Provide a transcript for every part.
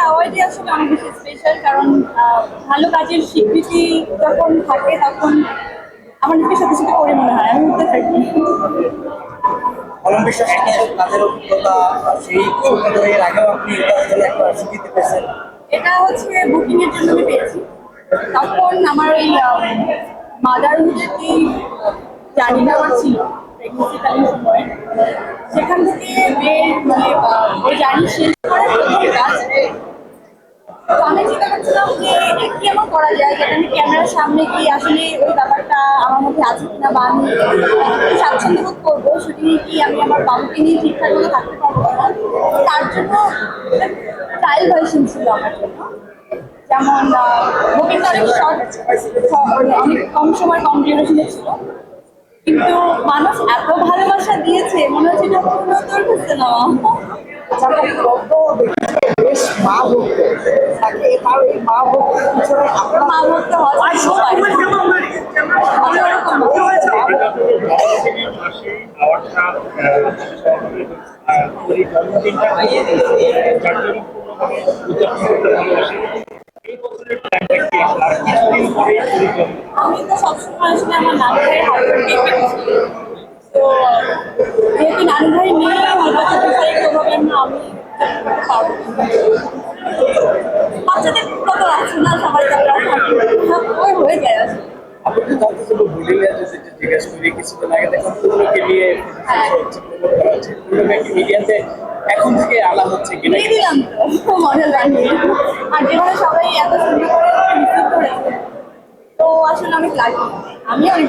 অ্যাওয়ার্ডই আসলে অনেক বেশি স্পেশাল কারণ ভালো কাজের স্বীকৃতি যখন থাকে তখন আমার নিজেকে সাথে সাথে করে মনে হয়। আমি উঠতে থাকি কলম বিশ্বাসের কাজের অভিজ্ঞতা সেই ধরে এর আগেও আপনি জন্য একটা স্বীকৃতি পেয়েছেন। এটা হচ্ছে বুকিং এর জন্য আমি পেয়েছি। তখন আমার ওই মাদারহুডে কি জানি আমার ছিল প্রেগনেন্সিকালীন সময়। সেখান থেকে বের মানে ওই জার্নি শেষ করে প্রথম কাজ তো করা যায়? আমি ক্যামেরার সামনে আসলে ওই ব্যাপারটা আমার মধ্যে আছে বা আমি করব কি আমি আমার থাকতে পারব তার জন্য যেমন শর্ট অনেক কম সময় ছিল। কিন্তু মানুষ এত ভালোবাসা দিয়েছে, মনে হচ্ছে এটা মা ভক্ত তাকে তার এই মা ভক্তের পিছনে আপনার মা ভক্ত আমি ওরকম তো সবসময় আসলে আমার নানু ভাইয়ের হাত তো যেহেতু নানু ভাই নেই আমার কাছে না আমি বাচ্চাদের কত আছে না সবাই ওই হয়ে যায়। আসলে আপনি জানতে চাইব জিজ্ঞেস করি কিছুদিন আগে নিয়ে কি মিডিয়াতে এখন থেকে আলা হচ্ছে কিনা? দিলাম তো মডেল বানিয়ে আর যেভাবে সবাই এত সুন্দর করে রিসিভ করেছে তো আসলে অনেক লাগে আমি অনেক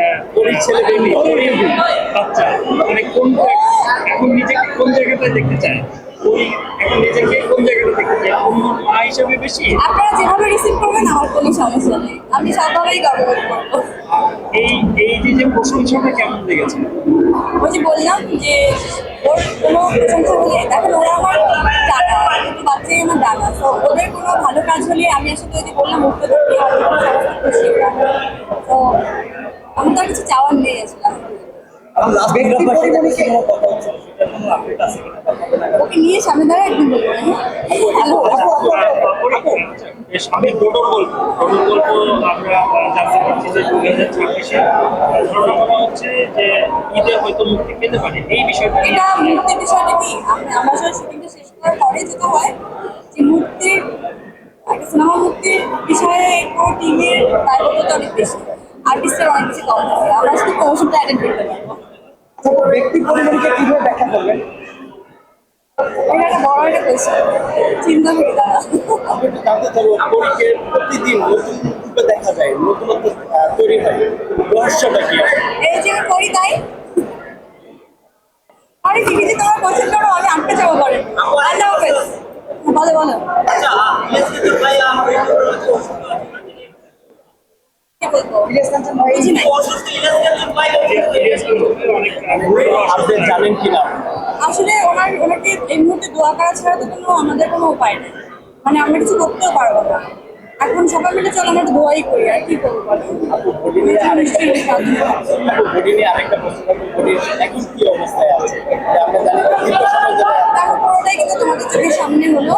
পরীর ছেলে বেবি পরীর বাচ্চা। মানে কোন এখন নিজেকে কোন জায়গাটায় দেখতে চায়? ওই এখন নিজেকে কোন জায়গাটা দেখতে চায়? পূর্ণর মা হিসাবে বেশি? আপনারা যেভাবে রিসিভ করবেন আমার কোনো সমস্যা নেই। আমি সবভাবেই গর্ববোধ করব। এই এই যে যে প্রশংসাটা কেমন লেগেছে? ওই যে বললাম যে ওর কোনো প্রশংসা হলে দেখেন ওরা আমার ডানা কিন্তু বাচ্চাই আমার ডানা তো ওদের কোনো ভালো কাজ হলে আমি আসলে ওই যে বললাম হয়তো তো আমার তো আর কিছু চাওয়ার নেই আসলে? ওকে নিয়ে সামনে দাঁড়া একদিন বলব হ্যাঁ? হ্যালো বেশ আমি টোটো গল্প। টোটো গল্প আমরা জানতে পারছি যে দুই হাজার ছাব্বিশে ধারণা হচ্ছে যে ঈদে হয়তো মুক্তি পেতে পারে। এই বিষয়টা এটা মূর্তির বিষয়টা কি? আমরা আসলে শুটিংটা শেষ করার পরে যেটা হয় যে মূর্তির একটা সিনেমা মূর্তির বিষয়ে পুরো টিমের দায়বদ্ধতা অনেক বেশি। আর্টিস্টের অনেক বেশি কম থাকে আমরা শুধু প্রমোশনটা অ্যাটেন্ড করতে পারব আচ্ছা, ব্যক্তি পরিমাণকে কীভাবে ব্যাখ্যা করবেন? এটা একটা বড় একটা কোয়েশ্চেন চিন্তা করি দাদা আমি একটু জানতে চাবো পরীকে প্রতিদিন নতুন রূপে দেখা যায় নতুনত্ব তৈরি হয়। রহস্যটা কি? এই যে আমি করি তাই? আরে টিভিতে তোমার কোয়েশ্চেন করো আমি আটকে যাব পরে। আল্লাহ হাফেজ। বলো বলো কি বলব করা ছাড়া তো আমাদের কোনো উপায় নেই। মানে আমরা কিছু করতেও পারব পুরোটাই কিন্তু তোমাদের চোখের সামনে হলো।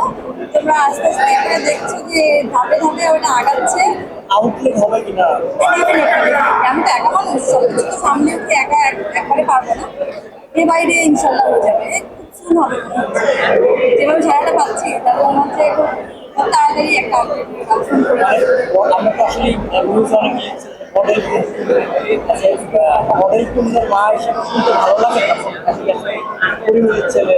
তোমরা আস্তে আস্তে দেখছ যে ধাপে ধাপে ওটা আগাচ্ছে। আউটলেট হবে কিনা? আমি তো একা মানুষ সব কিছু তো সামনে উঠে একা এক- একবারে পারব না। এর বাইরে ইনশাল্লাহ হয়ে যাবে। সুন হবে যেভাবে ছাড়াটা পাচ্ছি তাহলে মনে হচ্ছে খুব তাড়াতাড়ি একটা করে আমরা তো আসলে নিউজ অনেক মডেল মডেল কুন্ডের মা হিসেবে শুনতে ভালো লাগে পরিমণির ছেলে